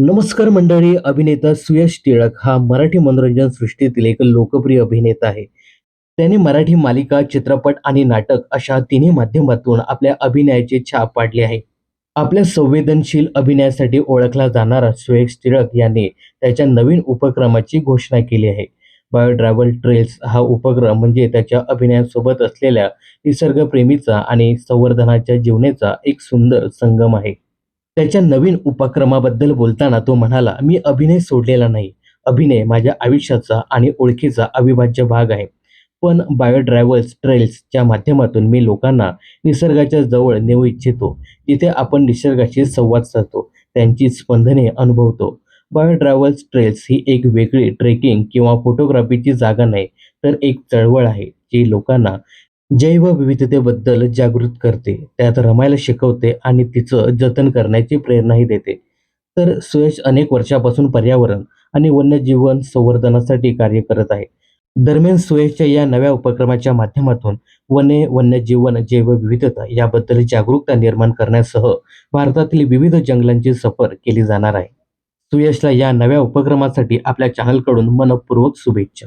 नमस्कार मंडळी अभिनेता सुयश टिळक हा मराठी मनोरंजन सृष्टीतील एक लोकप्रिय अभिनेता आहे. त्याने मराठी मालिका चित्रपट आणि नाटक अशा तिन्ही माध्यमातून आपल्या अभिनयाची छाप पाडली आहे. आपल्या संवेदनशील अभिनयासाठी ओळखला जाणारा सुयश टिळक यांनी त्याच्या नवीन उपक्रमाची घोषणा केली आहे. बायोट्रॅव्हल ट्रेल्स हा उपक्रम म्हणजे त्याच्या अभिनयासोबत असलेल्या निसर्गप्रेमीचा आणि संवर्धनाच्या जीवनेचा एक सुंदर संगम आहे. त्याच्या नवीन उपक्रमाबद्दल बोलताना तो म्हणाला मी अभिनय सोडलेला नाही. अभिनय माझ्या आयुष्याचा आणि ओळखीचा अविभाज्य भाग आहे. पण बायोड्रायव्हल्स ट्रेल्सच्या माध्यमातून मी लोकांना निसर्गाच्या जवळ नेऊ इच्छितो. जिथे आपण निसर्गाशी संवाद साधतो त्यांची स्पंदने अनुभवतो. बायोड्रायव्हल्स ट्रेल्स ही एक वेगळी ट्रेकिंग किंवा फोटोग्राफीची जागा नाही तर एक चळवळ आहे जी लोकांना जैवविविधतेबद्दल जागृत करते. त्यात रमायला शिकवते आणि तिचं जतन करण्याची प्रेरणाही देते. तर सुयश अनेक वर्षापासून पर्यावरण आणि वन्यजीवन संवर्धनासाठी कार्य करत आहे. दरम्यान सुयशच्या या नव्या उपक्रमाच्या माध्यमातून वने वन्यजीवन जैवविविधता याबद्दल जागरूकता निर्माण करण्यासह भारतातील विविध जंगलांची सफर केली जाणार आहे. सुयशला या नव्या उपक्रमासाठी आपल्या चॅनलकडून मनपूर्वक शुभेच्छा.